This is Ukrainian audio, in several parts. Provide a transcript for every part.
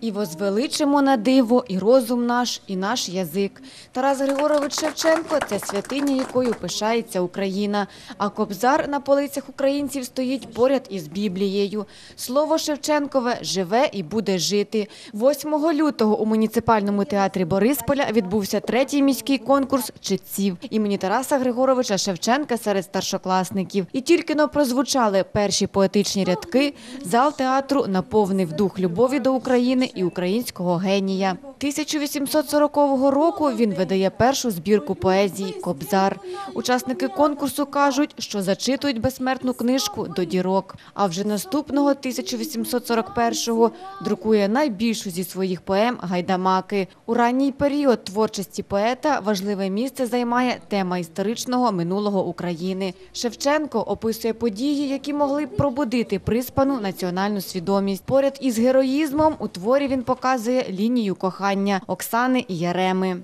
І возвеличимо на диво і розум наш, і наш язик. Тарас Григорович Шевченко це святиня, якою пишається Україна. А кобзар на полицях українців стоїть поряд із Біблією. Слово Шевченкове живе і буде жити. 8 лютого у муніципальному театрі Борисполя відбувся третій міський конкурс читців імені Тараса Григоровича Шевченка серед старшокласників. І тільки но прозвучали перші поетичні рядки, зал театру наповнив дух любові до України і українського генія. 1840 року він видає першу збірку поезії Кобзар. Учасники конкурсу кажуть, що зачитують безсмертну книжку до дірок. А вже наступного 1841-го друкує найбільшу зі своїх поем Гайдамаки. У ранній період творчості поета важливе місце займає тема історичного минулого України. Шевченко описує події, які могли б пробудити приспану національну свідомість. Поряд із героїзмом у творі він показує лінію кохання Оксани і Яреми.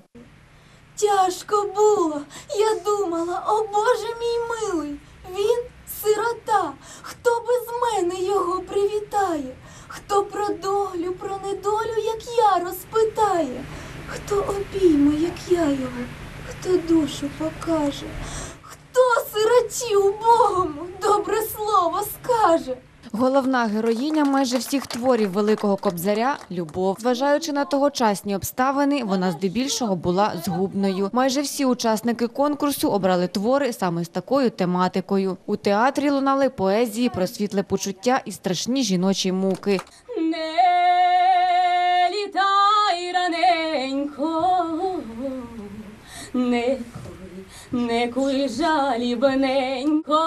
Тяжко було, я думала, о Боже мій милий, він сирота, хто без мене його привітає, хто про долю, про недолю, як я розпитає, хто обійме, як я його, хто душу покаже, хто сироті убогому добре слово скаже. Головна героїня майже всіх творів Великого Кобзаря – Любов. Зважаючи на тогочасні обставини, вона здебільшого була згубною. Майже всі учасники конкурсу обрали твори саме з такою тематикою. У театрі лунали поезії про світле почуття і страшні жіночі муки. Не літай раненько, не куй, не куй жалібненько.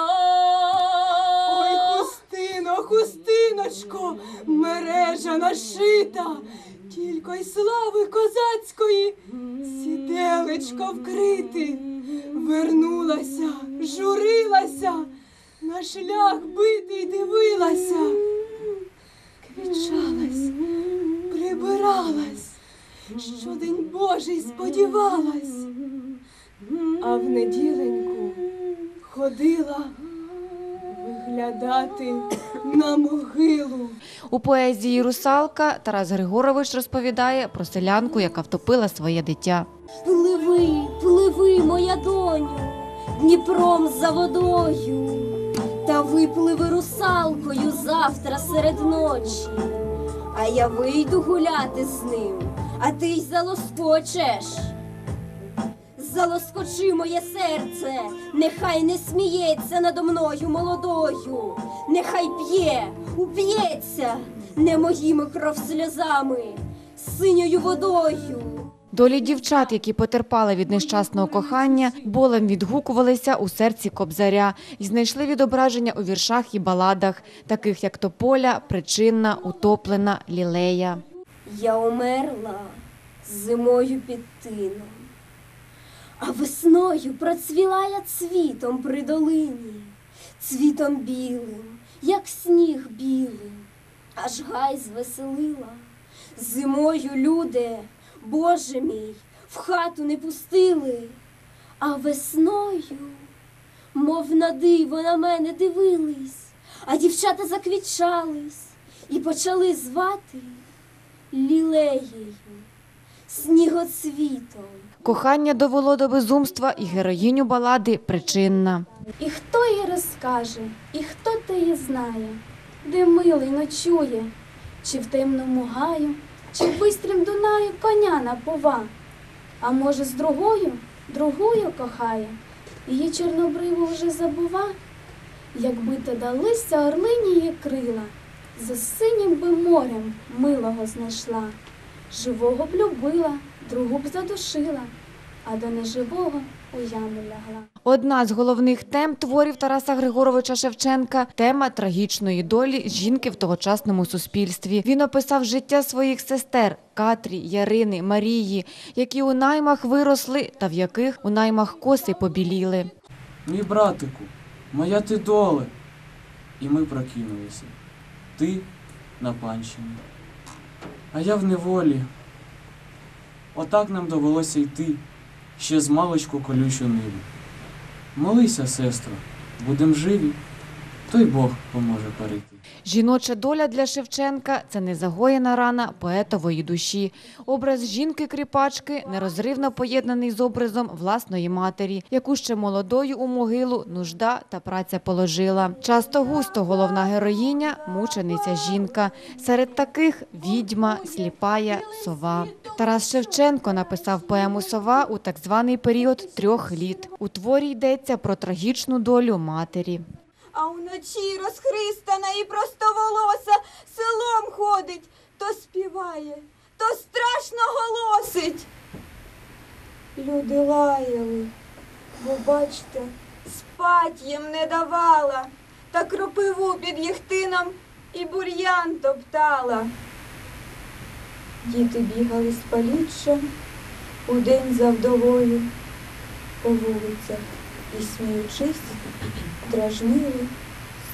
Хустиночко, мережа нашита, тільки й слави козацької, сіделечко вкрити, вернулася, журилася, на шлях битий дивилася, квічалась, прибиралась, що день Божий сподівалась, а в неділеньку ходила виглядати на могилу. У поезії «Русалка» Тарас Григорович розповідає про селянку, яка втопила своє дитя. Пливи, пливи, моя доню, Дніпром за водою, та випливи русалкою завтра серед ночі. А я вийду гуляти з ним, а ти й залоскочеш. Залоскочи моє серце, нехай не сміється надо мною молодою, нехай п'є, уп'ється не моїми кров сльозами, синьою водою. Долі дівчат, які потерпали від нещасного кохання, болем відгукувалися у серці Кобзаря і знайшли відображення у віршах і баладах, таких як Тополя, Причинна, Утоплена, Лілея. Я умерла зимою під тином, а весною процвіла я цвітом при долині, цвітом білим, як сніг білим, аж гай звеселила. Зимою люди, Боже мій, в хату не пустили, а весною, мов на диво на мене дивились, а дівчата заквічались і почали звати лілеєю, снігоцвітом. Кохання довело до безумства і героїню балади Причинна. І хто їй розкаже, і хто те її знає, де милий ночує, чи в темному гаю, чи в бистрім Дунаю коня напова, а може, з другою, другою кохає, її чорнобриву вже забува, якби то далися орлині її крила, за синім би морем милого знайшла, живого б любила, другу б задушила, а до неживого у яму лягла. Одна з головних тем творів Тараса Григоровича Шевченка – тема трагічної долі жінки в тогочасному суспільстві. Він описав життя своїх сестер Катрі, Ярини, Марії, які у наймах виросли та в яких у наймах коси побіліли. Мій братику, моя ти доле. І ми прокинулися. Ти на панщині. А я в неволі. Отак нам довелося йти ще з маличку колючу ниву. Молися, сестро, будем живі. То й Бог поможе перейти. Жіноча доля для Шевченка – це незагоєна рана поетової душі. Образ жінки-кріпачки нерозривно поєднаний з образом власної матері, яку ще молодою у могилу нужда та праця положила. Часто густо головна героїня – мучениця жінка. Серед таких – відьма, сліпая, сова. Тарас Шевченко написав поему «Сова» у так званий період трьох літ. У творі йдеться про трагічну долю матері. А вночі розхристана і простоволоса селом ходить, то співає, то страшно голосить. Люди лаяли, бо бачте, спать їм не давала, та кропиву під їхтином і бур'ян топтала. Діти бігали з паліччям удень за вдовою по вулицях і сміючись, дражнили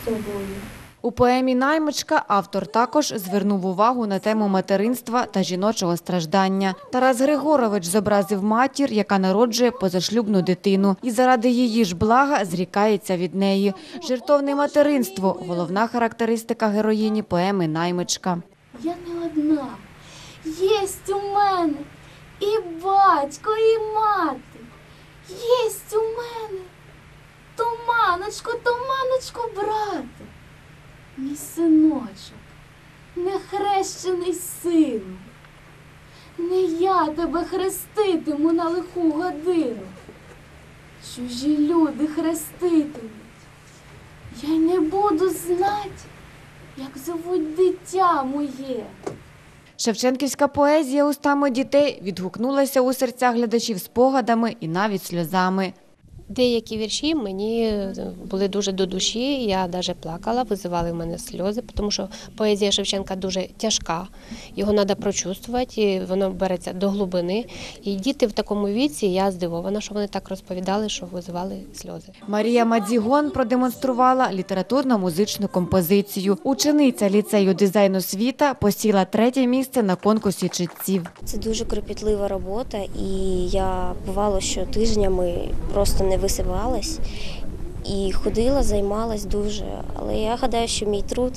собою. У поемі «Наймичка» автор також звернув увагу на тему материнства та жіночого страждання. Тарас Григорович зобразив матір, яка народжує позашлюбну дитину, і заради її ж блага зрікається від неї. Жертовне материнство – головна характеристика героїні поеми «Наймичка». Я не одна. Єсть у мене і батько, і мати. Єсть у мене. Туманочко, туманочко, брате. Мій синочок, нехрещений сину. Не я тебе хреститиму на лиху годину. Чужі люди хреститимуть. Я й не буду знать, як зовуть дитя моє. Шевченківська поезія устами дітей відгукнулася у серцях глядачів спогадами і навіть сльозами. Деякі вірші мені були дуже до душі. Я навіть плакала, визивали в мене сльози, тому що поезія Шевченка дуже тяжка. Його треба прочувствувати, і воно береться до глибини. І діти в такому віці, я здивована, що вони так розповідали, що визивали сльози. Марія Мадзігон продемонструвала літературно-музичну композицію. Учениця ліцею дизайну світа посіла третє місце на конкурсі читців. Це дуже кропітлива робота, і я бувало, що тижнями просто не висипалась і ходила, займалась дуже. Але я гадаю, що мій труд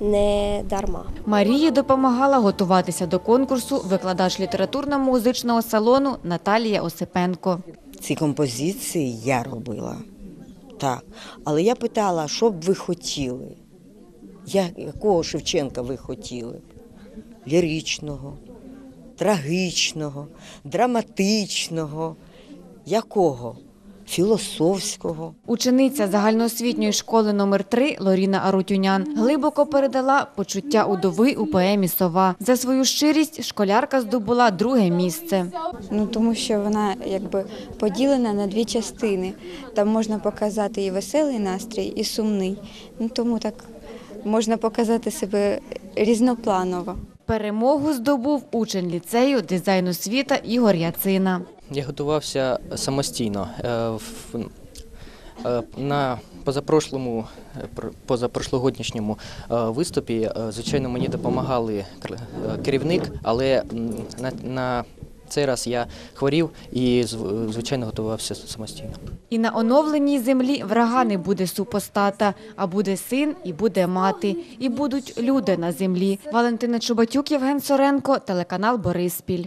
не дарма. Марії допомагала готуватися до конкурсу викладач літературно-музичного салону Наталія Осипенко. Ці композиції я робила. Так. Але я питала, що б ви хотіли? Я, якого Шевченка ви хотіли? Ліричного, трагічного, драматичного, якого? Філософського. Учениця загальноосвітньої школи номер 3 Лоріна Арутюнян глибоко передала почуття удови у поемі «Сова». За свою щирість школярка здобула друге місце. Ну тому що вона якби поділена на дві частини. Там можна показати і веселий настрій, і сумний. Ну тому так можна показати себе різнопланово. Перемогу здобув учень ліцею дизайну світа Ігор Яцина. Я готувався самостійно. Е, е, На позапрошлому, е, позапрошлогоднішньому виступі, звичайно, мені допомагали кер- керівник, але на цей раз я хворів і, звичайно, готувався самостійно. І на оновленій землі врага не буде супостата, а буде син і буде мати, і будуть люди на землі. Валентина Чубатюк, Євген Соренко, телеканал Бориспіль.